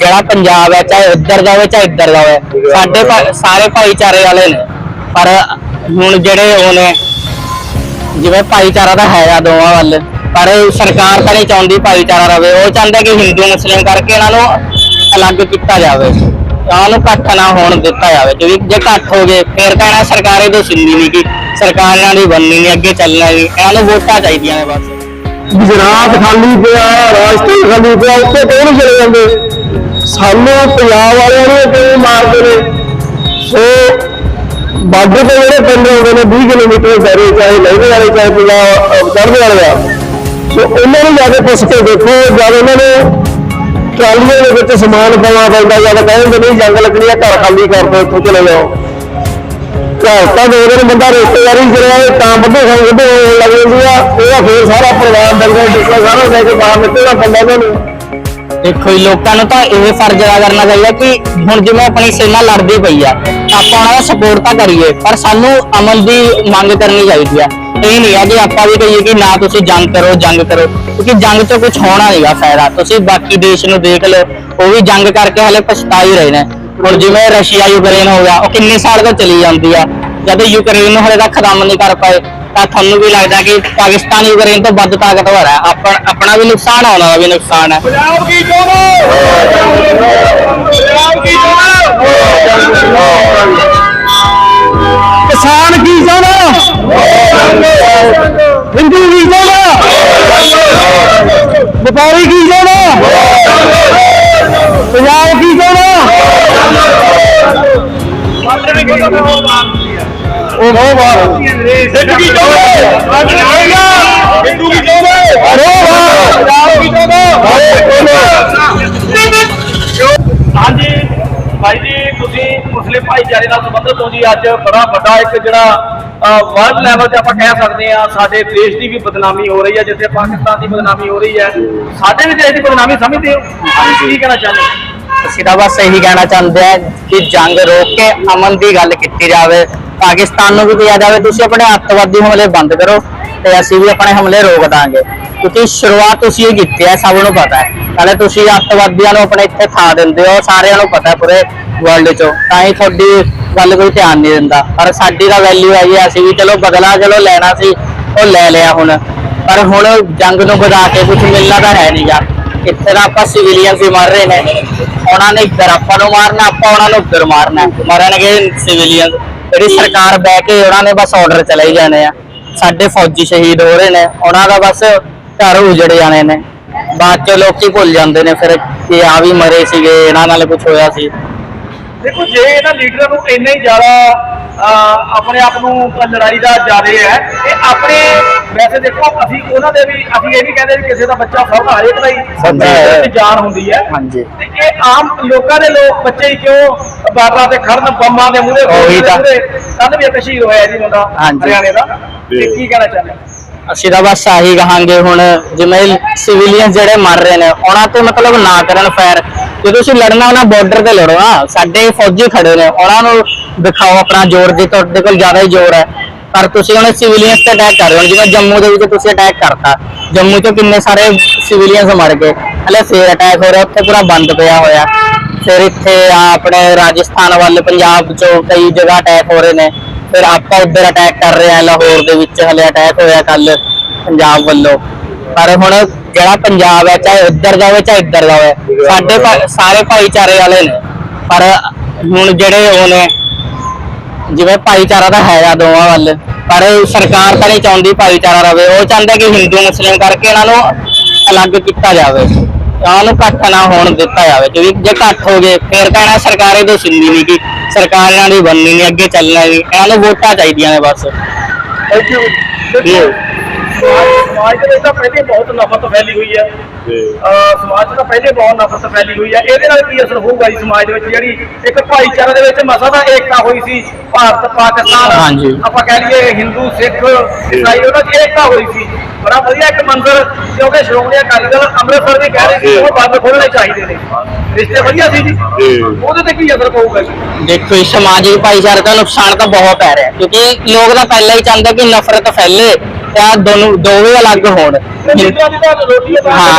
ਜਿਹੜਾ ਪੰਜਾਬ ਹੈ, ਚਾਹੇ ਉੱਧਰ ਦਾ ਹੋਵੇ, ਚਾਹੇ ਇੱਧਰ ਦਾ ਹੋਵੇ, ਸਾਡੇ ਭਾ- ਸਾਰੇ ਭਾਈਚਾਰੇ ਵਾਲੇ ਨੇ। ਪਰ ਹੁਣ ਜਿਹੜੇ ਉਹ ਨੇ, ਜਿਵੇਂ ਭਾਈਚਾਰਾ ਤਾਂ ਹੈਗਾ ਦੋਵਾਂ ਵੱਲ, ਪਰ ਸਰਕਾਰ ਤਾਂ ਨਹੀਂ ਚਾਹੁੰਦੀ ਭਾਈਚਾਰਾ ਰਵੇ। ਉਹ ਚਾਹੁੰਦੇ ਕਿ ਹਿੰਦੂ, ਮੁਸਲਿਮ ਕਰਕੇ ਇਹਨਾਂ ਨੂੰ ਅਲੱਗ ਕੀਤਾ ਜਾਵੇ। ਉਹਨਾਂ ਨੂੰ ਇਕੱਠ ਨਾ ਹੋਣ ਦਿੱਤਾ ਜਾਵੇ। ਕਿਉਂਕਿ ਜੇ ਇਕੱਠ ਹੋ ਗਏ, ਫਿਰ ਕਹਿਣਾ ਸਰਕਾਰ ਇਹਦੋਂ ਸੁਣਨੀ ਨਹੀਂ ਕਿ ਸਰਕਾਰ ਇਹਨਾਂ ਦੀ ਬਣਨੀ ਨਹੀਂ ਅੱਗੇ ਚੱਲਣਾ ਨਹੀਂ ਇਹਨਾਂ ਨੂੰ ਵੋਟਾਂ ਚਾਹੀਦੀਆਂ ਨੇ ਬਸ। ਗੁਜਰਾਤ ਖਾਲੀ ਪਿਆ, ਰਾਜਸਥਾਨ ਖਾਲੀ ਪਿਆ, ਉੱਥੇ ਕਿਉਂ ਨਹੀਂ ਚਲੇ ਜਾਂਦੇ? ਸਾਨੂੰ ਪੰਜਾਬ ਵਾਲਿਆਂ ਨੂੰ ਕਿਵੇਂ ਮਾਰਦੇ ਨੇ? ਸੋ ਬਾਰਡਰ ਤੇ ਜਿਹੜੇ ਪਿੰਡ ਆਉਂਦੇ ਨੇ 20 ਕਿਲੋਮੀਟਰ ਦਾਇਰੇ ਚਾਹੇ ਲਹਿਰੇ ਵਾਲੇ ਚਾਹੇ ਪੰਜਾਬ ਚੜ੍ਹਦੇ ਵਾਲੇ ਆ। ਸੋ ਉਹਨਾਂ ਨੂੰ ਜਾ ਕੇ ਪੁੱਛ ਕੇ ਦੇਖੋ, ਜਦ ਉਹਨਾਂ ਨੇ ਟਰਾਲੀਆਂ ਦੇ ਵਿੱਚ ਸਮਾਨ ਪਾਉਣਾ ਪੈਂਦਾ, ਜਦ ਕਹਿੰਦੇ ਨਹੀਂ ਜੰਗ ਲੱਗਣੀ ਆ, ਘਰ ਖਾਲੀ ਕਰ ਦਿਓ ਇੱਥੋਂ ਚਲੇ ਜਾਓ। ਘਰ ਤਾਂ ਦੋ ਦਿਨ ਬੰਦਾ ਰਿਸ਼ਤੇਦਾਰੀ ਕਰਿਆ ਤਾਂ ਬੰਦੇ ਖਾਂ ਵੱਡੇ ਹੋਣ ਲੱਗ ਜਾਂਦੀ ਆ। ਉਹਦਾ ਫੇਰ ਸਾਰਾ ਪਰਿਵਾਰ ਡੰਗਰ ਟੁੱਟਾ ਸਾਰਾ ਲੈ ਕੇ ਬਾਹਰ ਨਿਕਲਣਾ ਪੈਂਦਾ ਇਹਨਾਂ ਨੂੰ। ਦੇਖੋ ਜੀ, ਲੋਕਾਂ ਨੂੰ ਤਾਂ ਇਹ ਫਰਜ਼ ਅਦਾ ਕਰਨਾ ਚਾਹੀਦਾ ਕਿ ਹੁਣ ਜਿਵੇਂ ਆਪਣੀ ਸੇਨਾ ਲੜਦੀ ਪਈ ਆ ਆਪਾਂ ਉਹਨਾਂ ਦਾ ਸਪੋਰਟ ਤਾਂ ਕਰੀਏ, ਪਰ ਸਾਨੂੰ ਅਮਨ ਦੀ ਮੰਗ ਕਰਨੀ ਚਾਹੀਦੀ ਆ। ਇਹ ਨਹੀਂ ਆ ਕਿ ਆਪਾਂ ਵੀ ਕਹੀਏ ਕਿ ਨਾ ਤੁਸੀਂ ਜੰਗ ਕਰੋ ਜੰਗ ਕਰੋ, ਕਿਉਂਕਿ ਜੰਗ ਤੋਂ ਕੁਝ ਹੋਣਾ ਨਹੀਂਗਾ ਫਾਇਦਾ। ਤੁਸੀਂ ਬਾਕੀ ਦੇਸ਼ ਨੂੰ ਦੇਖ ਲਓ, ਉਹ ਵੀ ਜੰਗ ਕਰਕੇ ਹਲੇ ਪਛਤਾ ਹੀ ਰਹੇ ਨੇ। ਹੁਣ ਜਿਵੇਂ ਰਸ਼ੀਆ ਯੂਕਰੇਨ ਹੋ ਗਿਆ, ਉਹ ਕਿੰਨੇ ਸਾਲ ਤੋਂ ਚਲੀ ਜਾਂਦੀ ਆ ਜਦ ਯੂਕਰੇਨ ਨੂੰ ਹਲੇ ਤੱਕ ਖਤਮ ਨਹੀਂ ਕਰ ਪਾਏ ਤਾਂ ਤੁਹਾਨੂੰ ਵੀ ਲੱਗਦਾ ਕਿ ਪਾਕਿਸਤਾਨ ਯੂਕਰੇਨ ਤੋਂ ਵੱਧ ਤਾਕਤਵਰ ਹੈ? ਆਪਣਾ ਆਪਣਾ ਵੀ ਨੁਕਸਾਨ ਹੈ ਉਹਨਾਂ ਦਾ ਵੀ ਨੁਕਸਾਨ ਹੈ। ਪੰਜਾਬ ਕੀ ਚੋਣੋ ਪੰਜਾਬ ਕੀ ਚੋਣੋ ਕਿਸਾਨ ਕੀ ਚਾਹਣਾ ਹਿੰਦੂ ਕੀ ਚਾਹਣਾ ਵਪਾਰੀ ਕੀ ਚਾਹਣਾ ਪੰਜਾਬ ਕੀ ਚਾਹਣਾ ਉਹ ਬਹੁਤ ਬਾਰ ਸਿੱਖ ਕੀ ਚਾਹਣਾ ਹਿੰਦੂ ਕੀ ਚਾਹਣਾ ਅਰੇ ਵਾਹ ਪੰਜਾਬ ਕੀ ਚਾਹਣਾ ਹਾਂਜੀ ਭਾਈ ਜੀ ਤੁਸੀਂ ਮੁਸਲਿਮ ਭਾਈਚਾਰੇ ਨਾਲ ਸੰਬੰਧਿਤ ਹੋ ਜੀ। ਅੱਜ ਬੜਾ ਵੱਡਾ ਇੱਕ ਜਿਹੜਾ ਵਰਲਡ ਲੈਵਲ ਤੇ ਆਪਾਂ ਕਹਿ ਸਕਦੇ ਆ ਸਾਡੇ ਦੇਸ਼ ਦੀ ਵੀ ਬਦਨਾਮੀ ਹੋ ਰਹੀ ਹੈ ਜਿੱਥੇ ਪਾਕਿਸਤਾਨ ਦੀ ਬਦਨਾਮੀ ਹੋ ਰਹੀ ਹੈ। ਸਾਡੇ ਵੀ ਦੇਸ਼ ਦੀ ਬਦਨਾਮੀ ਸਮਝਦੇ ਹੋ? ਤੁਸੀਂ ਕੀ ਕਹਿਣਾ ਚਾਹੁੰਦੇ ਹੋ? ਅਸੀਂ ਤਾਂ ਬਸ ਇਹੀ ਕਹਿਣਾ ਚਾਹੁੰਦੇ ਆ ਕਿ ਜੰਗ ਰੋਕ ਕੇ ਅਮਨ ਦੀ ਗੱਲ ਕੀਤੀ ਜਾਵੇ। ਪਾਕਿਸਤਾਨ ਨੂੰ ਵੀ ਕਿਹਾ ਜਾਵੇ, ਤੁਸੀਂ ਆਪਣੇ ਅੱਤਵਾਦੀ ਹਮਲੇ ਬੰਦ ਕਰੋ ਤੇ ਅਸੀਂ ਵੀ ਆਪਣੇ ਹਮਲੇ ਰੋਕ ਦਾਂਗੇ। ਕਿਉਂਕਿ ਸ਼ੁਰੂਆਤ ਤੁਸੀਂ ਹੀ ਕੀਤੀ ਹੈ, ਸਭ ਨੂੰ ਪਤਾ ਹੈ। ਨਾਲੇ ਤੁਸੀਂ ਅੱਤਵਾਦੀਆਂ ਨੂੰ ਆਪਣੇ ਇੱਥੇ ਥਾ ਦਿੰਦੇ ਹੋ, ਸਾਰਿਆਂ ਨੂੰ ਪਤਾ ਹੈ ਪੂਰੇ ਵਰਲਡ 'ਚੋਂ। ਤਾਂ ਹੀ ਤੁਹਾਡੀ ਗੱਲ ਕੋਈ ਧਿਆਨ ਨਹੀਂ ਦਿੰਦਾ। ਪਰ ਸਾਡੀ ਤਾਂ ਵੈਲਿਊ ਹੈ, ਅਸੀਂ ਵੀ ਚਲੋ ਬਦਲਾ ਚਲੋ ਲੈਣਾ ਸੀ, ਉਹ ਲੈ ਲਿਆ ਹੁਣ। ਪਰ ਹੁਣ ਜੰਗ ਨੂੰ ਵਧਾ ਕੇ ਕੁਝ ਮਿਲਣਾ ਤਾਂ ਹੈ ਨਹੀਂਗਾ ਇੱਥੇ ਤਾਂ ਆਪਾਂ ਸਿਵਿਲੀਅਨਸ ਹੀ ਮਰ ਰਹੇ ਨੇ। ਉਹਨਾਂ ਨੇ ਇੱਧਰ ਆਪਾਂ ਨੂੰ ਮਾਰਨਾ, ਆਪਾਂ ਉਹਨਾਂ ਨੂੰ ਉੱਧਰ ਮਾਰਨਾ। ਮਰਨਗੇ ਸਿਵਿਲੀਅਨਸ ਜਿਹੜੀ ਸਰਕਾਰ ਬਹਿ ਕੇ ਉਹਨਾਂ ਨੇ ਬਸ ਆਰਡਰ ਚਲੇ ਹੀ ਜਾਣੇ ਆ। ਸਾਡੇ ਫੌਜੀ ਸ਼ਹੀਦ ਹੋ ਰਹੇ ਨੇ ਉਹਨਾਂ ਦਾ ਬਸ ਘਰ ਉਜੜ ਜਾਣੇ ਨੇ। ਬਾਅਦ ਚ ਲੋਕੀ ਭੁੱਲ ਜਾਂਦੇ ਨੇ ਫਿਰ ਕਿ ਆ ਵੀ ਮਰੇ ਸੀਗੇ ਇਹਨਾਂ ਨਾਲ ਕੁਝ ਹੋਇਆ ਸੀ। ਦੇਖੋ ਜੇ ਇਹਨਾਂ ਲੀਡਰਾਂ ਨੂੰ ਇੰਨਾ ਹੀ ਜ਼ਿਆਦਾ ਆਪਣੇ ਆਪ ਨੂੰ ਲੜਾਈ ਦਾ ਜਾ ਰਹੇ ਹੈ। ਇਹ ਆਪਣੇ ਵੈਸੇ ਦੇਖੋ ਅਸੀਂ ਉਹਨਾਂ ਦੇ ਵੀ ਅਸੀਂ ਇਹ ਨਹੀਂ ਕਹਿੰਦੇ ਵੀ ਕਿਸੇ ਦਾ ਬੱਚਾ ਸਭ ਹਰੇਕ ਦਾ ਹੀ ਜਾਨ ਹੁੰਦੀ ਹੈ। ਹਾਂਜੀ। ਤੇ ਇਹ ਆਮ ਲੋਕਾਂ ਦੇ ਲੋਕ ਬੱਚੇ ਹੀ ਕਿਉਂ ਬਾਬਾ ਤੇ ਖੜਨ ਬੰਮਾਂ ਦੇ ਮੂਹਰੇ ਉਹੀ ਤਾਂ। ਕੱਲ ਵੀ ਇੱਕ ਸ਼ਹੀਦ ਹੋਇਆ ਜੀ ਮੁੰਡਾ ਹਾਂਜੀ। ਹਰਿਆਣੇ ਦਾ। ਤੇ ਕੀ ਕਹਿਣਾ ਚਾਹੁੰਦੇ? ਅਸੀਂ ਤਾਂ ਬਸ ਆਹੀ ਕਹਾਂਗੇ ਹੁਣ ਜਿਵੇਂ ਸਿਵਿਲੀਅਨ ਜਿਹੜੇ ਮਰ ਰਹੇ ਨੇ ਉਹਨਾਂ ਤੇ ਮਤਲਬ ਨਾ ਕਰਨ ਫਾਇਰ ਜੇ ਤੁਸੀਂ ਲੜਨਾ ਉਹਨਾਂ ਬਾਰਡਰ ਤੇ ਲੜੋ ਨਾ ਸਾਡੇ ਫੌਜੀ ਖੜੇ ਨੇ, ਉਹਨਾਂ ਨੂੰ ਦਿਖਾਓ ਆਪਣਾ ਜ਼ੋਰ ਜੇ ਤੁਹਾਡੇ ਕੋਲ ਜ਼ਿਆਦਾ ਹੀ ਜ਼ੋਰ ਹੈ। ਪਰ ਤੁਸੀਂ ਹੁਣ ਸਿਵਿਲੀਅਨਸ ਤੇ ਅਟੈਕ ਕਰ ਰਹੇ ਹੋ, ਜਿਵੇਂ ਜੰਮੂ ਦੇ ਵਿੱਚ ਤੁਸੀਂ ਅਟੈਕ ਕਰਤਾ। ਜੰਮੂ 'ਚ ਕਿੰਨੇ ਸਾਰੇ ਸਿਵਿਲੀਅਨਸ ਮਰ ਗਏ। ਹਲੇ ਫੇਰ ਅਟੈਕ ਹੋ ਰਿਹਾ, ਉੱਥੇ ਪੂਰਾ ਬੰਦ ਪਿਆ ਹੋਇਆ। ਫਿਰ ਇੱਥੇ ਆਪਣੇ ਰਾਜਸਥਾਨ ਵੱਲ, ਪੰਜਾਬ 'ਚੋਂ ਕਈ ਜਗ੍ਹਾ ਅਟੈਕ ਹੋ ਰਹੇ ਨੇ। ਫਿਰ ਆਪਾਂ ਉੱਧਰ ਅਟੈਕ ਕਰ ਰਹੇ ਆ ਲਾਹੌਰ ਦੇ ਵਿੱਚ ਹਲੇ ਅਟੈਕ ਹੋਇਆ ਕੱਲ ਪੰਜਾਬ ਵੱਲੋਂ। ਪਰ ਹੁਣ ਜਿਹੜਾ ਪੰਜਾਬ ਹੈ ਚਾਹੇ ਉੱਧਰ ਦਾ ਹੋਵੇ ਚਾਹੇ ਇੱਧਰ ਦਾ ਹੋਵੇ ਸਾਡੇ ਭਾ- ਸਾਰੇ ਭਾਈਚਾਰੇ ਵਾਲੇ ਨੇ। ਪਰ ਹੁਣ ਜਿਹੜੇ ਉਹ ਨੇ ਜਿਵੇਂ ਭਾਈਚਾਰਾ ਤਾਂ ਹੈਗਾ ਦੋਵਾਂ ਵੱਲ ਪਰ ਸਰਕਾਰ ਤਾਂ ਨਹੀਂ ਚਾਹੁੰਦੀ ਭਾਈਚਾਰਾ ਰਵੇ। ਉਹ ਚਾਹੁੰਦੇ ਕਿ ਹਿੰਦੂ ਮੁਸਲਿਮ ਕਰਕੇ ਇਹਨਾਂ ਨੂੰ ਅਲੱਗ ਕੀਤਾ ਜਾਵੇ। ਉਹਨਾਂ ਨੂੰ ਇਕੱਠ ਨਾ ਹੋਣ ਦਿੱਤਾ ਜਾਵੇ। ਕਿਉਂਕਿ ਜੇ ਇਕੱਠ ਹੋ ਗਏ ਫਿਰ ਕਹਿਣਾ ਸਰਕਾਰ ਇਹਦੋਂ ਸੁਣਨੀ ਨਹੀਂ ਕਿ ਸਰਕਾਰ ਇਹਨਾਂ ਦੀ ਬਣਨੀ ਨਹੀਂ ਅੱਗੇ ਚੱਲਣਾ ਨਹੀਂ ਇਹਨਾਂ ਨੂੰ ਵੋਟਾਂ ਚਾਹੀਦੀਆਂ ਨੇ ਬਸ। ਥੈਂਕ ਯੂ ਸਮਾਜ ਦੇ ਵਿੱਚ ਤਾਂ ਪਹਿਲੇ ਬਹੁਤ ਨਫ਼ਰਤ ਫੈਲੀ ਹੋਈ ਹੈ। ਸਮਾਜ 'ਚ ਤਾਂ ਪਹਿਲੇ ਬਹੁਤ ਨਫ਼ਰਤ ਫੈਲੀ ਹੋਈ ਹੈ। ਇਹਦੇ ਨਾਲ ਕੀ ਅਸਰ ਹੋਊਗਾ ਜੀ ਸਮਾਜ ਦੇ ਵਿੱਚ? ਜਿਹੜੀ ਇੱਕ ਭਾਈਚਾਰੇ ਦੇ ਵਿੱਚ ਮਸਾ ਦਾ ਏਕਤਾ ਹੋਈ ਸੀ ਭਾਰਤ ਪਾਕਿਸਤਾਨ ਹਾਂਜੀ। ਆਪਾਂ ਕਹਿ ਲਈਏ ਹਿੰਦੂ ਸਿੱਖ ਈਸਾਈ ਉਹਨਾਂ ਦੀ ਏਕਤਾ ਹੋਈ ਸੀ। ਬੜਾ ਵਧੀਆ ਇੱਕ ਮੰਜ਼ਰ ਕਿਉਂਕਿ ਸ਼੍ਰੋਮਣੀ ਅਕਾਲੀ ਦਲ ਅੰਮ੍ਰਿਤਸਰ ਵੀ ਕਹਿ ਰਹੇ ਸੀ ਉਹ ਬੰਦ ਖੋਲਣੇ ਚਾਹੀਦੇ ਨੇ। ਰਿਸ਼ਤੇ ਵਧੀਆ ਸੀ ਜੀ। ਉਹਦੇ ਤੇ ਕੀ ਅਸਰ ਪਊਗਾ ਜੀ? ਦੇਖੋ ਇਸ ਸਮਾਜਿਕ ਭਾਈਚਾਰੇ ਦਾ ਨੁਕਸਾਨ ਤਾਂ ਬਹੁਤ ਪੈ ਰਿਹਾ ਕਿਉਂਕਿ ਲੋਕ ਤਾਂ ਪਹਿਲਾਂ ਹੀ ਚਾਹੁੰਦੇ ਕਿ ਨਫ਼ਰਤ ਫੈਲੇ। ਆਹ ਦੋਨੋਂ ਦੋਵੇਂ ਅਲੱਗ ਹੋਣ। ਹੈ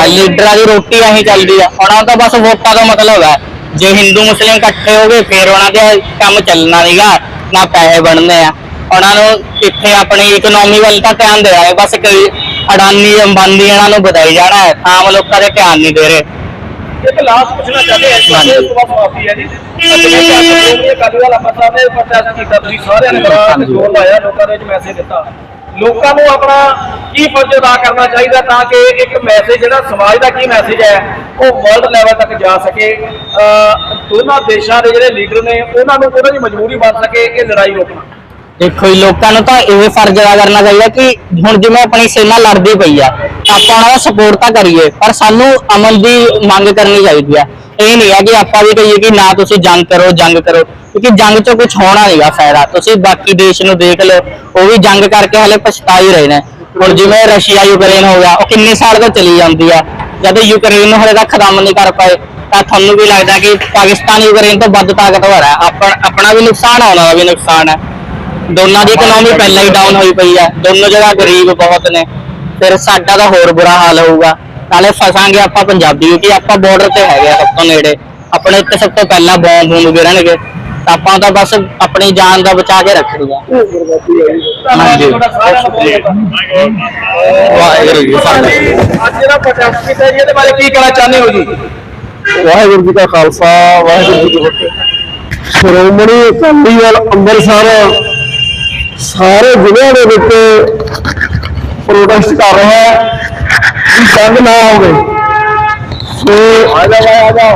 ਲੀਡਰਾਂ ਦੀ ਰੋਟੀ ਆਹੀ ਚੱਲਦੀ ਆ। ਉਹਨਾਂ ਦਾ ਬਸ ਵੋਟਾਂ ਦਾ ਮਤਲਬ ਹੈ ਜੇ ਹਿੰਦੂ ਮੁਸਲਿਮ ਇਕੱਠੇ ਹੋ ਗਏ ਫਿਰ ਉਹਨਾਂ ਦੇ ਕੰਮ ਚੱਲਣਾ ਨਹੀਂਗਾ ਨਾ ਪੈਸੇ ਬਣਨੇ ਆ। ਉਹਨਾਂ ਨੂੰ ਕਿੱਥੇ ਆਪਣੀ ਇਕਨੋਮੀ ਵੱਲ ਤਾਂ ਧਿਆਨ ਦੇ ਰਹੇ ਬਸ ਕੋਈ ਅਡਾਨੀ ਅੰਬਾਨੀ ਇਹਨਾਂ ਨੂੰ ਵਧਾਈ ਜਾਣਾ ਹੈ। ਆਮ ਲੋਕਾਂ ਦੇ ਧਿਆਨ ਨਹੀਂ ਦੇ ਰਹੇ। ਇੱਕ ਲਾਸਟ ਪੁੱਛਣਾ ਚਾਹੁੰਦੇ ਹਾਂ ਹਾਂਜੀ। ਇਸ ਤੋਂ ਮਾਫੀ ਹੈ ਜੀ। ਅਜੇ ਕਾਲੀ ਵਾਲਾ ਪਤਾ ਨੇ ਪ੍ਰੋਟੈਸਟ ਕੀਤਾ ਤੁਸੀਂ ਸਾਰਿਆਂ ਨੇ ਬੜਾ ਜ਼ੋਰ ਲਾਇਆ ਲੋਕਾਂ ਦੇ ਵਿੱਚ ਮੈਸੇਜ ਦਿੱਤਾ। ਲੋਕਾਂ ਨੂੰ ਆਪਣਾ ਕੀ ਫਰਜ਼ ਅਦਾ ਕਰਨਾ ਚਾਹੀਦਾ ਤਾਂ ਕਿ ਇੱਕ ਮੈਸੇਜ ਜਿਹੜਾ ਸਮਾਜ ਦਾ ਕੀ ਮੈਸੇਜ ਹੈ, ਉਹ ਵਰਲਡ ਲੈਵਲ ਤੱਕ ਜਾ ਸਕੇ। ਅਹ ਦੋਨਾਂ ਦੇਸ਼ਾਂ ਦੇ ਜਿਹੜੇ ਲੀਡਰ ਨੇ, ਉਹਨਾਂ ਨੂੰ ਉਹਨਾਂ ਦੀ ਮਜਬੂਰੀ ਬਣ ਸਕੇ ਇਹ ਲੜਾਈ ਰੋਕਣਾ। ਦੇਖੋ ਜੀ, ਲੋਕਾਂ ਨੂੰ ਤਾਂ ਇਹ ਫਰਜ਼ ਅਦਾ ਕਰਨਾ ਚਾਹੀਦਾ ਕਿ ਹੁਣ ਜਿਵੇਂ ਆਪਣੀ ਸੇਨਾ ਲੜਦੀ ਪਈ ਆ, ਆਪਾਂ ਉਹਨਾਂ ਦਾ ਸਪੋਰਟ ਤਾਂ ਕਰੀਏ, ਪਰ ਸਾਨੂੰ ਅਮਨ ਦੀ ਮੰਗ ਕਰਨੀ ਚਾਹੀਦੀ ਆ। ਇਹ ਨਹੀਂ ਹੈ ਕਿ ਆਪਾਂ ਵੀ ਕਹੀਏ ਕਿ ਨਾ ਤੁਸੀਂ ਜੰਗ ਕਰੋ ਜੰਗ ਕਰੋ, ਕਿਉਂਕਿ ਜੰਗ 'ਚ ਕੁਝ ਹੋਣਾ ਨਹੀਂਗਾ ਫਾਇਦਾ। ਤੁਸੀਂ ਬਾਕੀ ਦੇਸ਼ ਨੂੰ ਦੇਖ ਲਓ, ਉਹ ਵੀ ਜੰਗ ਕਰਕੇ ਹਲੇ ਪਛਤਾ ਹੀ ਰਹੇ ਨੇ। ਹੁਣ ਜਿਵੇਂ ਰਸ਼ੀਆ ਯੂਕਰੇਨ ਹੋ ਗਿਆ, ਉਹ ਕਿੰਨੇ ਸਾਲ ਤੋਂ ਚਲੀ ਜਾਂਦੀ ਆ। ਜਦ ਯੂਕਰੇਨ ਨੂੰ ਹਲੇ ਤੱਕ ਖਤਮ ਨਹੀਂ ਕਰ ਪਾਏ, ਤਾਂ ਤੁਹਾਨੂੰ ਵੀ ਲੱਗਦਾ ਕਿ ਪਾਕਿਸਤਾਨ ਯੂਕਰੇਨ ਤੋਂ ਵੱਧ ਤਾਕਤਵਰ ਹੈ ਆਪਣਾ ਆਪਣਾ ਵੀ ਨੁਕਸਾਨ ਹੈ ਉਹਨਾਂ ਦਾ ਵੀ ਨੁਕਸਾਨ ਹੈ ਦੋਨਾਂ ਦੀ ਇਕਨੋਮੀ ਪਹਿਲਾਂ ਹੀ ਡਾਊਨ ਹੋਈ ਪਈ ਹੈ ਦੋਨੋਂ ਜਗ੍ਹਾ ਗਰੀਬ ਬਹੁਤ ਨੇ। ਫਿਰ ਸਾਡਾ ਤਾਂ ਹੋਰ ਬੁਰਾ ਹਾਲ ਹੋਊਗਾ। ਨਾਲੇ ਫਸਾਂਗੇ ਆਪਾਂ ਪੰਜਾਬੀ ਕਿਉਂਕਿ ਆਪਾਂ ਬਾਰਡਰ ਤੇ ਹੈਗੇ ਆ ਸਭ ਤੋਂ ਨੇੜੇ। ਆਪਣੇ ਇੱਥੇ ਸਭ ਤੋਂ ਪਹਿਲਾਂ ਬੌਂਬ ਬੂਮ ਗਿਰਨਗੇ ਤਾਂ ਆਪਾਂ ਤਾਂ ਬਸ ਆਪਣੀ ਜਾਨ ਦਾ ਬਚਾ ਕੇ ਰੱਖਣੀ ਆ ਹਾਂਜੀ। ਦਾ ਵਾਹਿਗੁਰੂ ਜੀ। ਅੱਜ ਜਿਹੜਾ ਪ੍ਰੋਟੈਸਟ ਕੀਤਾ ਜੀ ਇਹਦੇ ਬਾਰੇ ਕੀ ਕਹਿਣਾ ਚਾਹੁੰਦੇ ਹੋ ਜੀ? ਵਾਹਿਗੁਰੂ ਜੀ ਕਾ ਖਾਲਸਾ ਵਾਹਿਗੁਰੂ ਜੀ ਕੀ ਫਤਿਹ। ਸ਼੍ਰੋਮਣੀ ਅਕਾਲੀ ਦਲ ਅੰਮ੍ਰਿਤਸਰ ਸਾਰੇ ਜ਼ਿਲ੍ਹਿਆਂ ਦੇ ਵਿੱਚ ਪ੍ਰੋਟੈਸਟ ਕਰ ਰਿਹਾ ਹੈ ਕਿ ਜੰਗ ਨਾ ਹੋਵੇ। ਸੋ ਆ ਜਾ ਆ ਜਾ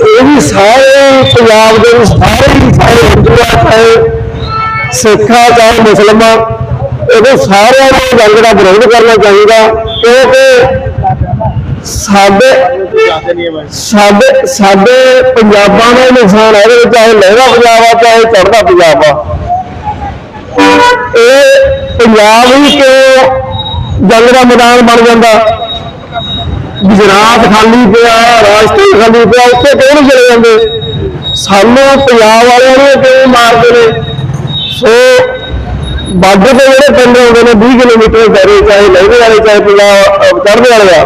ਇਹ ਵੀ ਸਾਰੇ ਪੰਜਾਬ ਦੇ ਸਾਰੇ ਸਾਰੇ ਹਿੰਦੂ ਆ, ਚਾਹੇ ਸਿੱਖ ਆ, ਚਾਹੇ ਮੁਸਲਮਾਨ ਇਹਦੇ ਸਾਰਿਆਂ ਨੂੰ ਜੰਗ ਦਾ ਵਿਰੋਧ ਕਰਨਾ ਚਾਹੀਦਾ। ਕਿਉਂਕਿ ਸਾਡੇ ਸਾਡੇ ਸਾਡੇ ਪੰਜਾਬਾਂ ਦਾ ਹੀ ਨੁਕਸਾਨ ਹੈ, ਇਹਦੇ ਵਿੱਚ ਚਾਹੇ ਲਹਿਰਾ ਪੰਜਾਬ ਆ, ਚਾਹੇ ਚੜ੍ਹਦਾ ਪੰਜਾਬ ਆ। ਇਹ ਪੰਜਾਬ ਹੀ ਕਿਉਂ ਜੰਗ ਦਾ ਮੈਦਾਨ ਬਣ ਜਾਂਦਾ। ਗੁਜਰਾਤ ਖਾਲੀ ਪਿਆ, ਰਾਜਸਥਾਨ ਖਾਲੀ ਪਿਆ, ਉੱਥੇ ਕਿਉਂ ਨਹੀਂ ਚਲੇ ਜਾਂਦੇ? ਸਾਨੂੰ ਪੰਜਾਬ ਵਾਲਿਆਂ ਨੂੰ ਕਿਉਂ ਮਾਰਦੇ ਨੇ? ਸੋ ਬਾਰਡਰ ਦੇ ਜਿਹੜੇ ਪਿੰਡ ਆਉਂਦੇ ਨੇ 20 ਕਿਲੋਮੀਟਰ ਦਾਇਰੇ ਚਾਹੇ ਲਹਿਰੇ ਵਾਲੇ ਚਾਹੇ ਪੰਜਾਬ ਚੜ੍ਹਦੇ ਵਾਲੇ ਆ।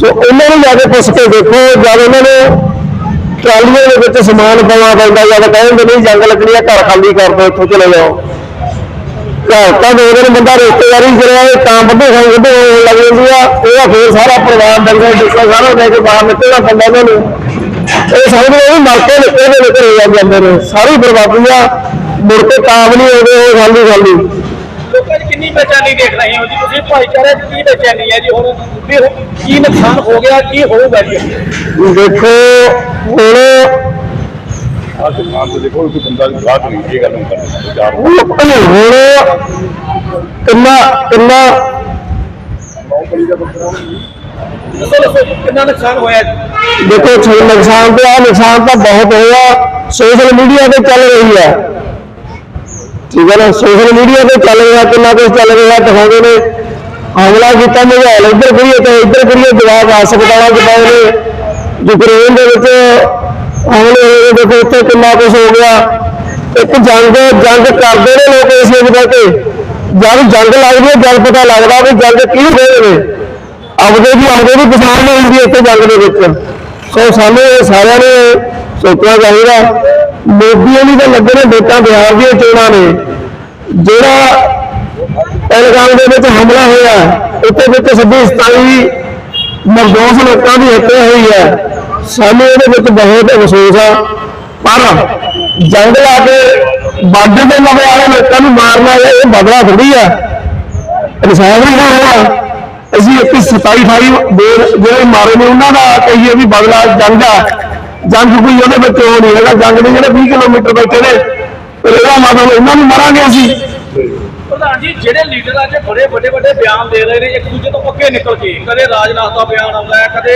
ਸੋ ਉਹਨਾਂ ਨੂੰ ਜਾ ਕੇ ਪੁੱਛ ਕੇ ਦੇਖੋ, ਜਦ ਉਹਨਾਂ ਨੂੰ ਟਰਾਲੀਆਂ ਦੇ ਵਿੱਚ ਸਮਾਨ ਪਾਉਣਾ ਪੈਂਦਾ ਜਦ ਕਹਿੰਦੇ ਨਹੀਂ, ਜੰਗ ਲੱਗਣੀ ਆ, ਘਰ ਖਾਲੀ ਕਰ ਦਿਓ ਇੱਥੋਂ ਚਲੇ ਜਾਓ। ਤਾਂ ਦੋ ਦਿਨ ਬੰਦਾ ਰਿਸ਼ਤੇਦਾਰੀ ਕਰਿਆ ਹੋਵੇ ਤਾਂ ਵੱਡੇ ਖਾਂ ਵੱਡੇ ਹੋਣ ਲੱਗ ਜਾਂਦੀ ਆ। ਉਹਦਾ ਫੇਰ ਸਾਰਾ ਪਰਿਵਾਰ ਡੰਗਰ ਡਿੱਕਾ ਸਾਰਾ ਲੈ ਕੇ ਬਾਹਰ ਨਿਕਲਣਾ ਪੈਂਦਾ ਉਹਨਾਂ ਨੂੰ। ਇਹ ਸਮਝਦੇ ਉਹ ਮਰ ਕੇ ਨਿਕਲਦੇ ਨੇ ਘਰੇ ਜਾ ਜਾਂਦੇ ਨੇ। ਸਾਰੀ ਬਰਬਾਦੀ ਆ। ਮੁੜ ਕੇ ਕਾਮ ਨਹੀਂ ਆਉਂਦੇ ਉਹ ਖਾਲੀ ਖਾਲੀ। ਲੋਕਾਂ 'ਚ ਕਿੰਨੀ ਬੇਚੈਨੀ ਦੇਖ ਰਹੇ ਹੋ ਜੀ ਤੁਸੀਂ? ਭਾਈਚਾਰੇ ਕੀ ਬੇਚੈਨੀ ਹੈ ਜੀ? ਹੁਣ ਵੀ ਹੁਣ ਕੀ ਨੁਕਸਾਨ ਹੋ ਗਿਆ ਕੀ ਹੋਊਗਾ ਜੀ? ਦੇਖੋ ਹੁਣ ਆਹ ਦੁਕਾਨ ਤੇ ਦੇਖੋ ਕੋਈ ਬੰਦਾ ਗਾਹਕ ਨਹੀਂ ਇਹ ਗੱਲ ਨਹੀਂ ਕਰਦਾ ਚਾਰ ਹੁਣ ਕਿੰਨਾ ਕਿੰਨਾ? ਦੱਸੋ ਦੱਸੋ ਜੀ ਕਿੰਨਾ ਨੁਕਸਾਨ ਹੋਇਆ ਜੀ? ਦੇਖੋ ਛੇ ਨੁਕਸਾਨ ਤੇ ਆ ਨੁਕਸਾਨ ਤਾਂ ਬਹੁਤ ਹੋਇਆ। ਸੋਸ਼ਲ ਮੀਡੀਆ ਤੇ ਚੱਲ ਰਹੀ ਹੈ। ਠੀਕ ਹੈ ਨਾ? ਸੋਸ਼ਲ ਮੀਡੀਆ ਤੇ ਚੱਲ ਰਿਹਾ ਕਿੰਨਾ ਕੁਝ ਚੱਲ ਰਿਹਾ ਦਿਖਾਉਂਦੇ ਨੇ। ਹਮਲਾ ਕੀਤਾ ਮਝੌਲ ਇੱਧਰ ਕਰੀਏ ਤੇ ਇੱਧਰ ਕਰੀਏ ਜਵਾਬ ਹਸਪਤਾਲਾਂ ਚ ਪਏ ਨੇ। ਯੂਕਰੇਨ ਦੇ ਵਿੱਚ ਹਮਲੇ ਹੋਏ ਦੇਖੋ ਉੱਥੇ ਕਿੰਨਾ ਕੁਝ ਹੋ ਗਿਆ। ਇੱਕ ਜੰਗ ਜੰਗ ਕਰਦੇ ਨੇ ਲੋਕ ਇਸ ਵਿੱਚ ਬਹਿ ਕੇ। ਜਦ ਜੰਗ ਲੱਗਦੀ ਹੈ, ਜਦ ਪਤਾ ਲੱਗਦਾ ਵੀ ਜੰਗ ਕੀ ਹੋਏ ਨੇ। ਆਪਦੇ ਵੀ ਆਪਦੇ ਵੀ ਕਿਸਾਨ ਨੇ ਹੁੰਦੀ ਇੱਥੇ ਜੰਗ ਦੇ ਵਿੱਚ। ਸੋ ਸਾਨੂੰ ਇਹ ਸਾਰਿਆਂ ਨੇ ਸੋਚਣਾ ਚਾਹੀਦਾ। ਮੋਦੀਆਂ ਨੇ ਤਾਂ ਲੱਗਣੇ ਨੇ ਵੋਟਾਂ ਬਿਹਾਰ ਦੀਆਂ ਚੋਣਾਂ ਨੇ। ਜਿਹੜਾ ਪਹਿਲਗਾਮ ਦੇ ਵਿੱਚ ਹਮਲਾ ਹੋਇਆ ਉੱਤੇ ਵਿੱਚ 26 27 ਮਰਦੋਸ ਲੋਕਾਂ ਦੀ ਹੱਤਿਆ ਹੋਈ ਹੈ। ਸਾਨੂੰ ਇਹਦੇ ਵਿੱਚ ਬਹੁਤ ਅਫਸੋਸ ਆ, ਪਰ ਜੰਗ ਆ ਕੇ ਬਾਰਡਰ ਦੇ ਨਵੇਂ ਵਾਲੇ ਲੋਕਾਂ ਨੂੰ ਮਾਰਨਾ, ਇਹ ਬਦਲਾ ਥੋੜੀ ਆ। ਇਨਸਾਫ ਨਹੀਂ ਹੋਣਾ। ਅਸੀਂ ਇੱਕ 27 28 ਦੇ ਜਿਹੜੇ ਮਾਰੇ ਨੇ, ਉਹਨਾਂ ਦਾ ਕਹੀਏ ਵੀ ਬਦਲਾ ਜੰਗ ਆ। ਜੰਗ ਕੋਈ ਉਹਦੇ ਵਿੱਚ ਉਹ ਨਹੀਂ ਹੈਗਾ। ਜੰਗ ਦੇ ਜਿਹੜੇ 20 ਕਿਲੋਮੀਟਰ ਬੈਠੇ ਨੇ ਫਿਰ ਇਹਦਾ ਮਤਲਬ ਇਹਨਾਂ ਨੂੰ ਮਾਰਾਂਗੇ ਅਸੀਂ। ਪ੍ਰਧਾਨ ਜੀ, ਜਿਹੜੇ ਲੀਡਰਾਂ 'ਚ ਬੜੇ ਵੱਡੇ ਵੱਡੇ ਬਿਆਨ ਦੇ ਰਹੇ ਨੇ, ਇੱਕ ਦੂਜੇ ਤੋਂ ਪੱਕੇ ਨਿਕਲ ਕੇ, ਕਦੇ ਰਾਜਨਾਥ ਦਾ ਬਿਆਨ ਆਉਂਦਾ ਹੈ, ਕਦੇ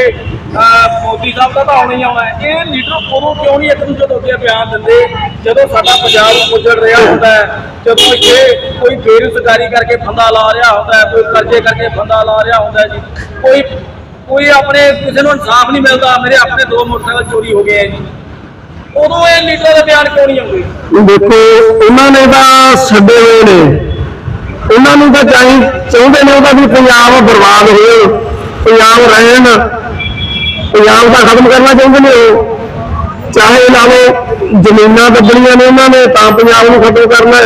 ਮੋਦੀ ਸਾਹਿਬ ਦਾ ਤਾਂ ਆਉਣਾ ਹੀ ਆਉਣਾ ਹੈ। ਇਹ ਲੀਡਰ ਉਦੋਂ ਕਿਉਂ ਨਹੀਂ ਇੱਕ ਦੂਜੇ ਤੋਂ ਅੱਗੇ ਬਿਆਨ ਦਿੰਦੇ? ਜਦੋਂ ਸਾਡਾ ਪੰਜਾਬ ਉੱਜੜ ਰਿਹਾ ਹੁੰਦਾ ਹੈ, ਜਦੋਂ ਇੱਥੇ ਕੋਈ ਬੇਰੁਜ਼ਗਾਰੀ ਕਰਕੇ ਫੰਦਾ ਲਾ ਰਿਹਾ ਹੁੰਦਾ ਹੈ, ਕੋਈ ਕਰਜ਼ੇ ਕਰਕੇ ਫੰਦਾ ਲਾ ਰਿਹਾ ਹੁੰਦਾ ਹੈ ਜੀ, ਕੋਈ ਕੋਈ ਆਪਣੇ ਕਿਸੇ ਨੂੰ ਇਨਸਾਫ ਨਹੀਂ ਮਿਲਦਾ, ਮੇਰੇ ਆਪਣੇ ਦੋ ਮੋਟਰਸਾਈਕਲ ਚੋਰੀ ਹੋ ਗਏ ਜੀ। ਉਦੋਂ ਇਹ ਲੀਡਰ ਦਾ ਬਿਆਨ ਕਿਉਂ ਨਹੀਂ ਆਉਂਦੇ? ਦੇਖੋ, ਉਹਨਾਂ ਨੇ ਤਾਂ ਛੱਡੇ ਹੋਏ ਨੇ। ਉਹਨਾਂ ਨੂੰ ਤਾਂ ਚਾਹੀ ਚਾਹੁੰਦੇ ਨੇ ਉਹਦਾ ਵੀ ਪੰਜਾਬ ਬਰਬਾਦ ਹੋਵੇ, ਪੰਜਾਬ ਰਹਿਣ, ਪੰਜਾਬ ਦਾ ਖਤਮ ਕਰਨਾ ਚਾਹੁੰਦੇ ਨੇ ਉਹ। ਚਾਹੇ ਲਾ ਜ਼ਮੀਨਾਂ ਦੱਬਣੀਆਂ ਨੇ ਉਹਨਾਂ ਨੇ, ਤਾਂ ਪੰਜਾਬ ਨੂੰ ਖਤਮ ਕਰਨਾ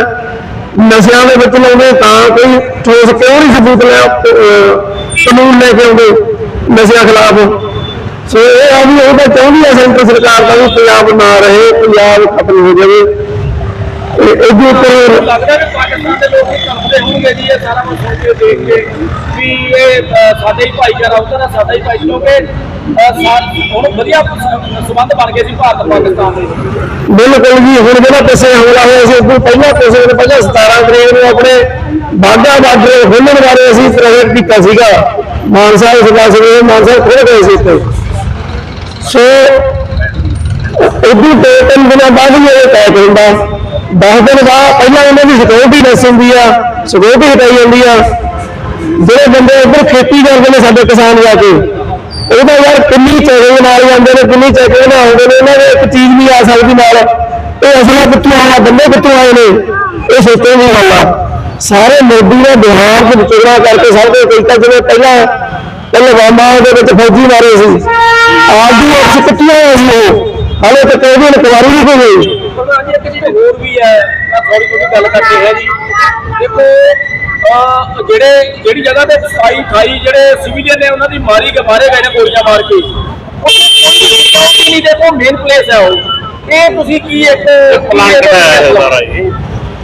ਨਸ਼ਿਆਂ ਦੇ ਵਿੱਚ ਲਾਉਂਦੇ, ਤਾਂ ਕੋਈ ਠੋਸ ਕਿਉਂ ਨਹੀਂ ਸਬੂਤ ਲਿਆ ਕਾਨੂੰਨ ਲੈ ਕੇ ਆਉਂਦੇ ਨਸ਼ਿਆਂ ਖਿਲਾਫ। ਸੋ ਇਹ ਆ ਵੀ ਉਹ ਤਾਂ ਚਾਹੁੰਦੀ ਹੈ ਸੈਂਟਰ ਸਰਕਾਰ ਦਾ ਵੀ ਪੰਜਾਬ ਨਾ ਰਹੇ, ਪੰਜਾਬ ਖਤਮ ਹੋ ਜਾਵੇ। ਇਹਦੇ ਉੱਤੇ ਲੱਗਦਾ ਵੀ ਪਾਕਿਸਤਾਨ ਦੇ ਲੋਕ ਵੀ ਕੰਬਦੇ ਹੋਣਗੇ ਜੀ ਇਹ ਸਾਰਾ ਕੁਝ ਸੁਣ ਕੇ ਦੇਖ ਕੇ ਵੀ ਇਹ ਅ, ਸਾਡੇ ਹੀ ਭਾਈਚਾਰਾ ਉੱਧਰ ਆ ਸਾਡਾ ਹੀ ਭਾਈ ਕਿਉਂਕਿ ਅ, ਸਾ- ਹੁਣ ਵਧੀਆ ਸ- ਸੰਬੰਧ ਬਣ ਗਏ ਸੀ ਭਾਰਤ ਪਾਕਿਸਤਾਨ ਦੇ। ਬਿਲਕੁਲ ਜੀ ਹੁਣ ਜਿਹੜਾ ਪਿੱਛੇ ਹਮਲਾ ਹੋਇਆ ਸੀ ਉਸ ਤੋਂ ਪਹਿਲਾਂ ਕਿਸੇ ਨੇ ਪਹਿਲਾਂ 17 ਤਰੀਕ ਨੂੰ ਆਪਣੇ ਬਾਗਾ ਬਾਰਡਰ ਖੋਲ੍ਹਣ ਬਾਰੇ ਅਸੀਂ ਪ੍ਰੋਜੈਕਟ ਕੀਤਾ ਸੀਗਾ। ਮਾਨਸਾ ਸਰਕਾਰ ਸਭੇ ਮਾਨਸਾ ਖੋਲ੍ਹ ਗਏ ਸੀ ਇੱਥੇ। ਸੋ ਉਦੋਂ ਦੋ ਤਿੰਨ ਦਿਨਾਂ ਬਾਅਦ ਹੀ ਇਹ ਟੈਕ ਹੁੰਦਾ। 10 ਦਿਨ ਬਾਅਦ ਪਹਿਲਾਂ ਇਹਨਾਂ ਦੀ ਸਿਕਿਉਰਿਟੀ ਲੈਸ ਹੁੰਦੀ ਆ ਸਿਕਿਉਰਿਟੀ ਹਟਾਈ ਜਾਂਦੀ ਆ। ਜਿਹੜੇ ਬੰਦੇ ਇੱਧਰ ਖੇਤੀ ਕਰਦੇ ਨੇ ਸਾਡੇ ਕਿਸਾਨ ਜਾ ਕੇ ਉਹਦਾ ਯਾਰ ਕਿੰਨੀ ਚੈਕਿੰਗ ਨਾਲ ਜਾਂਦੇ ਨੇ, ਕਿੰਨੀ ਚੈਕਿੰਗ ਨਾਲ ਆਉਂਦੇ ਨੇ ਇਹਨਾਂ ਦੇ ਇੱਕ ਚੀਜ਼ ਵੀ ਆ ਸਕਦੀ ਨਾਲ, ਇਹ ਅਸਲਾ ਕਿੱਥੋਂ ਆਇਆ, ਬੰਦੇ ਕਿੱਥੋਂ ਆਏ ਨੇ, ਇਹ ਸੋਚਣ ਦੀ ਗੱਲ ਆ। ਸਾਰੇ ਮੋਦੀ ਨੇ ਬਿਹਾਰ ਦੇ ਵਿਚਾਰਾ ਕਰਕੇ ਸਭ ਤੋਂ ਪਹਿਲਾਂ ਜਿਵੇਂ ਪਹਿਲਾਂ ਪਹਿਲਵਾਨਾਂ ਦੇ ਵਿੱਚ ਫੌਜੀ ਮਾਰੇ ਸੀ। ਆਦੀ ਉਸ ਕਿੱਥੋਂ ਆਏ ਸੀ ਉਹ? ਹਾਲੇ ਤੱਕ ਉਹਦੀ ਇਨਕੁਆਰੀ ਨਹੀਂ ਹੋਈ। ਪ੍ਰਧਾਨ ਜੀ ਇੱਕ ਚੀਜ਼ ਹੋਰ ਵੀ ਹੈ ਮੈਂ ਥੋੜੀ ਬਹੁਤੀ ਗੱਲ ਕਰਕੇ ਹੈ ਜੀ। ਦੇਖੋ ਅ, ਜਿਹੜੇ ਜਿਹੜੀ ਜਗ੍ਹਾ ਤੇ 27 28 ਜਿਹੜੇ ਸਿਵਲੀਅਨ ਨੇ ਉਹਨਾਂ ਦੀ ਮਾਰੀ ਕੇ ਮਾਰੇ ਗਏ ਨੇ ਗੋਲੀਆਂ ਮਾਰ ਕੇ। ਉਹ ਨਹੀਂ ਦੇਖੋ ਮੇਨ ਪਲੇਸ ਹੈ ਉਹ। ਇਹ ਤੁਸੀਂ ਕੀ ਇੱਕ ਪਲਾਨ ਕਿਹਦਾ ਹੈ ਸਾਰਾ ਇਹ।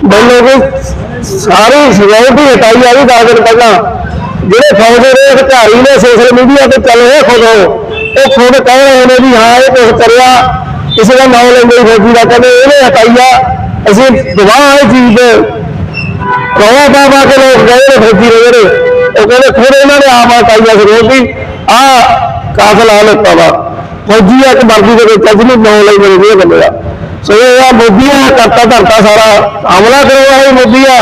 ਬੰਦੇ ਕੋਈ ਸਾਰੀ ਸਿਕਿਉਰਿਟੀ ਹਟਾਈ ਆ ਵੀ ਦਸ ਦਿਨ ਪਹਿਲਾਂ। ਜਿਹੜੇ ਫੌਜ ਦੇ ਅਧਿਕਾਰੀ ਨੇ ਸੋਸ਼ਲ ਮੀਡੀਆ ਤੇ ਚੱਲ ਰਹੇ ਖੁਦ ਉਹ। ਉਹ ਖੁਦ ਕਹਿ ਰਹੇ ਨੇ ਵੀ ਹਾਂ ਇਹ ਕੁਝ ਕਰਿਆ। ਕਿਸੇ ਦਾ ਨਾਮ ਲੈਂਦੇ ਹੀ ਫੌਜੀ ਦਾ ਕਹਿੰਦੇ ਇਹਨੇ ਹਟਾਈ ਅਸੀਂ ਗਵਾਹ ਆ ਇਹ ਚੀਜ਼ ਦੇ ਰੌਲਾ ਪਾ ਪਾ ਕੇ ਲੋਕ ਗਏ ਨੇ ਫੌਜੀ ਨੇ ਜਿਹੜੇ। ਉਹ ਕਹਿੰਦੇ ਖੁਦ ਇਹਨਾਂ ਨੇ ਆਪ ਹਟਾਈ ਆ ਸਿਕਿਉਰਿਟੀ ਆ ਕਾਫਲ ਆ ਲੋਕਾਂ ਦਾ। ਫੌਜੀ ਆ ਕਿ ਦੇ ਵਿੱਚ ਅੱਜ ਨੂੰ ਨਾਮ ਲਈ ਮੇਰੇ ਇਹ ਬੰਦੇ ਦਾ ਸੋ ਇਹ ਆ ਮੋਦੀ ਆ, ਕਰਤਾ ਧਰਤਾ ਸਾਰਾ। ਹਮਲਾ ਕਰੋ ਵਾਲਾ ਮੋਦੀ ਆ।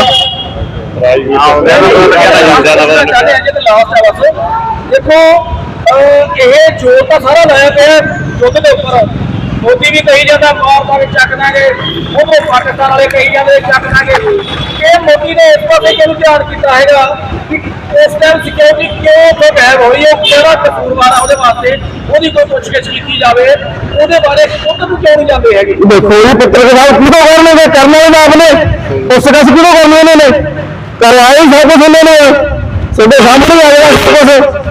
ਦੇਖੋ ਇਹ ਜੋ ਤਾਂ ਸਾਰਾ ਲਾਇਆ ਪਿਆ ਯੁੱਧ ਦੇ ਉੱਪਰ। ਮੋਦੀ ਵੀ ਕਹੀ ਜਾਂਦਾ, ਮਾਰ ਮਾਰ ਚੱਕ ਦਾਂਗੇ ਉਹ ਪਾਕਿਸਤਾਨ ਵਾਲੇ ਕਹੀ ਜਾਂਦੇ, ਚੱਕ ਦਾਂਗੇ ਇਹ ਮੋਦੀ ਨੇ ਇਸ ਪਾਸੇ ਕਿਉਂ ਧਿਆਨ ਕੀਤਾ ਹੈਗਾ? ਕਿ ਇਸ ਟਾਈਮ ਸਿਕਿਉਰਿਟੀ ਕਿਉਂ ਤੋਂ ਗਾਇਬ ਹੋਈ ਹੈ? ਕਿਹੜਾ ਕਸੂਰਵਾਰ ਆ ਉਹਦੇ ਵਾਸਤੇ? ਉਹਦੀ ਕੋਈ ਪੁੱਛਗਿੱਛ ਕੀਤੀ ਜਾਵੇ, ਉਹਦੇ ਬਾਰੇ ਉਧਰ ਨੂੰ ਕਿਉਂ ਨਹੀਂ ਜਾਂਦੇ ਹੈਗੇ? ਦੇਖੋ ਇਹ ਪੱਤਰਕਾਰ ਸਾਹਿਬ ਕਿਹਦੋਂ ਕਰਨਗੇ? ਕਰਨਾ ਹੀ ਆਪ ਉਸ ਕਸ ਕਿਹਦੋਂ ਕਰਨਾ ਇਹਨਾਂ ਨੇ? ਕਰਾਇਆ ਹੀ ਸਭ ਕੁਝ ਇਹਨਾਂ ਨੇ। ਸਾਡੇ ਸਾਹਮਣੇ ਆ ਗਿਆ ਸਭ ਕੁਝ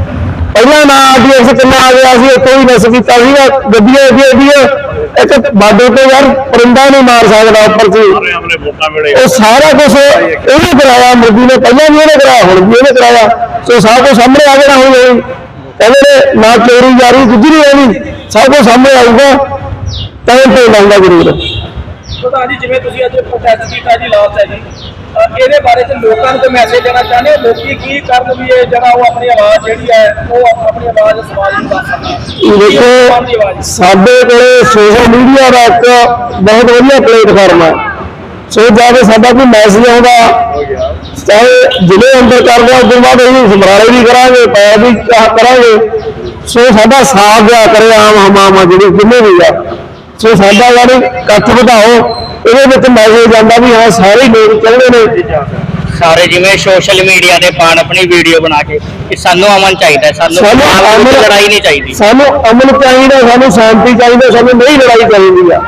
ਪਹਿਲਾਂ ਨਾ ਆਰਡੀਐਕਸ ਕਿੰਨਾ ਆ ਗਿਆ ਸੀ, ਉੱਥੋਂ ਵੀ ਨਸ ਕੀਤਾ ਸੀਗਾ। ਗੱਡੀਆਂ ਅੱਗੇ ਇੱਕ ਬਾਡੋ ਤੇ ਯਾਰ ਪਰਿੰਦਾ ਨਹੀਂ ਮਾਰ ਸਕਦਾ ਉੱਪਰ ਸੀ ਉਹ ਸਾਰਾ ਕੁਝ ਇਹਨੇ ਕਰਾਇਆ ਮੋਦੀ ਨੇ ਪਹਿਲਾਂ ਵੀ ਇਹਨੇ ਕਰਾਇਆ ਹੁਣ ਵੀ ਇਹਨੇ ਕਰਾਇਆ। ਸੋ ਸਭ ਕੁਝ ਸਾਹਮਣੇ ਆ ਗਿਆ ਹੁਣ ਇਹ। ਕਹਿੰਦੇ ਨੇ ਨਾ ਚੋਰੀ ਜਾਰੀ ਕੁਝ ਨਹੀਂ ਹੋਣੀ। ਸਭ ਕੁਝ ਸਾਹਮਣੇ ਆਊਗਾ। ਟਾਈਮ ਤੇ ਲਾਉਂਦਾ ਜ਼ਰੂਰ। ਪ੍ਰਧਾਨ ਜੀ ਜਿਵੇਂ ਤੁਸੀਂ ਅੱਜ ਪ੍ਰੋਟੈਸਟ ਕੀਤਾ ਜੀ ਲਾਸਟ ਹੈ ਜੀ। ਇਹਦੇ ਬਾਰੇ ਚ ਲੋਕਾਂ ਨੂੰ ਕੋਈ ਮੈਸੇਜ ਦੇਣਾ ਚਾਹੁੰਦੇ ਹੋ? ਲੋਕੀ ਕੀ ਕਰਨ ਵੀ ਇਹ ਜਿਹੜਾ ਉਹ ਆਪਣੀ ਆਵਾਜ਼ ਜਿਹੜੀ ਹੈ ਉਹ ਆਪ- ਆਪਣੀ ਆਵਾਜ਼ ਸਮਾਜ ਨੂੰ ਦੱਸ ਸਕਣ ਦੇਖੋ ਸਾਡੇ ਕੋਲੇ ਸੋਸ਼ਲ ਮੀਡੀਆ ਦਾ ਇੱਕ ਬਹੁਤ ਵਧੀਆ ਪਲੇਟਫਾਰਮ ਹੈ। ਸੋ ਜਦ ਸਾਡਾ ਕੋਈ ਮੈਸੇਜ ਆਉਂਦਾ ਚਾਹੇ ਜ਼ਿਲ੍ਹੇ ਅੰਦਰ ਕਰਦੇ ਆ ਉਸ ਤੋਂ ਬਾਅਦ ਅਸੀਂ ਸਮਰਾਲੇ ਵੀ ਕਰਾਂਗੇ ਪੈਰ ਵੀ ਕਾ- ਕਰਾਂਗੇ। ਸੋ ਸਾਡਾ ਸਾਥ ਦਿਆ ਕਰੇ ਆਮ ਹਮਾਮਾ ਜਿਹੜੀ ਜਿੰਨੇ ਵੀ ਆ। ਸੋ ਸਾਡਾ ਯਾਨੀ ਇਕੱਠ ਵਧਾਓ ਇਹਦੇ ਵਿੱਚ ਮੈਸੇਜ ਜਾਂਦਾ ਵੀ ਹਾਂ ਸਾਰੇ ਲੋਕ ਚਾਹੁੰਦੇ ਨੇ। ਸਾਰੇ ਜਿਵੇਂ ਸੋਸ਼ਲ ਮੀਡੀਆ ਤੇ ਪਾਣ ਆਪਣੀ ਵੀਡੀਓ ਬਣਾ ਕੇ ਕਿ ਸਾਨੂੰ ਅਮਨ ਚਾਹੀਦਾ ਸਾਨੂੰ ਅਮਨ- ਲੜਾਈ ਨਹੀਂ ਚਾਹੀਦੀ। ਸਾਨੂੰ ਅਮਨ ਚਾਹੀਦਾ ਸਾਨੂੰ ਸ਼ਾਂਤੀ ਚਾਹੀਦਾ ਸਾਨੂੰ ਨਹੀਂ ਲੜਾਈ ਚਾਹੀਦੀ ਆ।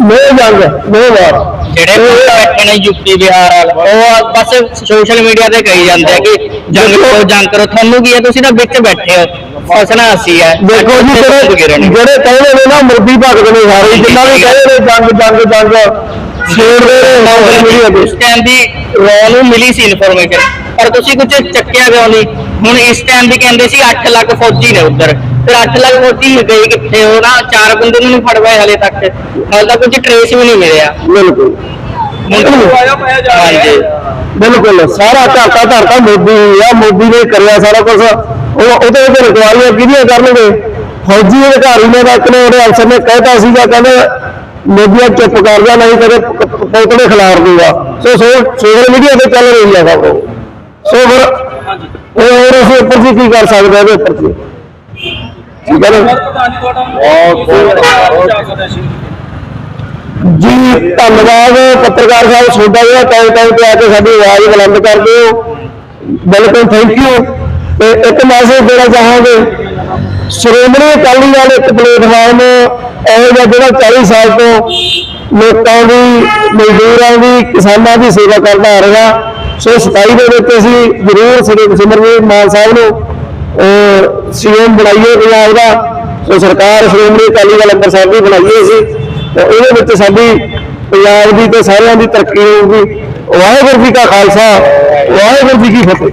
ਨੋ ਜੰਗ ਨੋ ਵਾਰ। ਜਿਹੜੇ ਬੈਠੇ ਨੇ ਯੂਪੀ ਬਿਹਾਰ ਵਾਲ। ਉਹ ਬਸ ਸੋਸ਼ਲ ਮੀਡੀਆ ਤੇ ਕਹੀ ਜਾਂਦੇ ਆ ਕਿ ਜੰਗ ਕਰੋ ਜੰਗ ਕਰੋ। ਤੁਹਾਨੂੰ ਕੀ ਹੈ? ਤੁਸੀਂ ਤਾਂ ਵਿੱਚ ਬੈਠੇ ਹੋ। ਫਸਣਾ ਅਸੀਂ ਹੈ। ਦੇਖੋ ਜੀ ਜਿਹੜੇ ਜਿਹੜੇ ਕਹਿੰਦੇ ਨੇ ਨਾ ਮੁਰਦੀ ਭਗਤ ਨੇ ਸਾਰੇ ਜਿੰਨਾ ਵੀ ਕਹਿੰਦੇ ਨੇ ਜੰਗ ਜੰਗ ਜੰਗ। ਛੇੜਦੇ ਨੇ ਸੋਸ਼ਲ ਮੀਡੀਆ ਤੇ ਟਾਈਮ ਦੀ ਰੌ ਨੂੰ ਮਿਲੀ ਸੀ ਇਨਫੋਰਮੇਸ਼ਨ ਪਰ ਤੁਸੀਂ ਕੁਝ ਚੱਕਿਆ ਕਿਉਂ ਨਹੀਂ? ਹੁਣ ਇਸ ਟਾਈਮ ਵੀ ਕਹਿੰਦੇ ਸੀ 8 ਲੱਖ ਫੌਜੀ ਨੇ ਉੱਧਰ। ਫਿਰ 8 ਲੱਖ ਫੌਜੀ ਗਏ ਕਿੱਥੇ? ਉਹ ਨਾ ਚਾਰ ਬੰਦੇ ਨੂੰ ਨਹੀਂ ਫੜ ਪਾਏ ਹਲੇ ਤੱਕ। ਹਾਲੇ ਤੱਕ ਕੁਝ ਟ੍ਰੇਸ ਵੀ ਨਹੀਂ ਮਿਲਿਆ। ਬਿਲਕੁਲ। ਹਾਂਜੀ। ਹੈ ਬਿਲਕੁਲ। ਸਾਰਾ ਧਰਤਾ ਧਰਤਾ ਮੋਦੀ ਹੀ ਆ ਮੋਦੀ ਨੇ ਕਰਿਆ ਸਾਰਾ ਕੁਝ ਉਹ ਉਹਦੇ ਉੱਤੇ ਰਿਕਵਾਰੀਆਂ ਕਿਹਦੀਆਂ ਕਰਨਗੇ? ਫੌਜੀ ਅਧਿਕਾਰੀ ਨੇ ਤਾਂ ਇੱਕ ਨੇ ਉਹਦੇ ਅਫਸਰ ਨੇ ਕਹਿਤਾ ਸੀਗਾ ਕਹਿੰਦੇ ਮੋਦੀ ਚੁੱਪ ਕਰ ਜਾ ਨਹੀਂ ਕਦੇ ਪੌਤੜੇ ਖਿਲਾਰ ਦੂਗਾ ਸੋ ਸੋ ਸੋਸ਼ਲ ਮੀਡੀਆ ਤੇ ਚੱਲ ਰਹੀ ਆ ਸਭ। ਸੋ ਫਿਰ ਉਹ ਹੋਰ ਅਸੀਂ ਉੱਪਰ ਕੀ ਕਰ ਸਕਦੇ ਹਾਂ ਇਹਦੇ ਉੱਪਰ ਠੀਕ ਹੈ ਨਾ? ਪ੍ਰਧਾਨ ਜੀ। ਧੰਨਵਾਦ ਪੱਤਰਕਾਰ ਸਾਹਿਬ ਤੁਹਾਡਾ ਜਿਹੜਾ ਟਾਈਮ ਟਾਈਮ ਤੇ ਆ ਕੇ ਸਾਡੀ ਆਵਾਜ਼ ਬੁਲੰਦ ਕਰਦੇ ਹੋ ਬਿਲਕੁਲ ਥੈਂਕ ਯੂ ਤੇ ਇੱਕ ਮੈਸੇਜ ਦੇਣਾ ਚਾਹਾਂਗੇ। ਸ਼੍ਰੋਮਣੀ ਅਕਾਲੀ ਦਲ ਇੱਕ ਪਲੇਟਫਾਰਮ ਇਹੋ ਜਿਹਾ ਜਿਹੜਾ 40 ਸਾਲ ਤੋਂ ਲੋਕਾਂ ਦੀ ਮਜ਼ਦੂਰਾਂ ਦੀ ਕਿਸਾਨਾਂ ਦੀ ਸੇਵਾ ਕਰਦਾ ਆ ਰਿਹਾ। ਸੋ 27 ਦੇ ਵਿੱਚ ਅਸੀਂ ਜ਼ਰੂਰ ਸ੍ਰੀ ਸਿਮਰਜੀਤ ਮਾਨ ਸਾਹਿਬ ਨੂੰ ਸੀਐਮ ਬਣਾਈਏ ਪੰਜਾਬ ਦਾ ਸੋ ਸਰਕਾਰ ਸ਼੍ਰੋਮਣੀ ਅਕਾਲੀ ਦਲ ਅੰਮ੍ਰਿਤਸਰ ਦੀ ਬਣਾਈਏ ਸੀ, ਤੇ ਉਹਦੇ ਵਿੱਚ ਸਾਡੀ ਪੰਜਾਬ ਦੀ ਤੇ ਸਾਰਿਆਂ ਦੀ ਤਰੱਕੀ ਹੋਊਗੀ। ਵਾਹਿਗੁਰੂ ਜੀ ਕਾ ਖਾਲਸਾ, ਵਾਹਿਗੁਰੂ ਜੀ ਕੀ ਫਤਿਹ।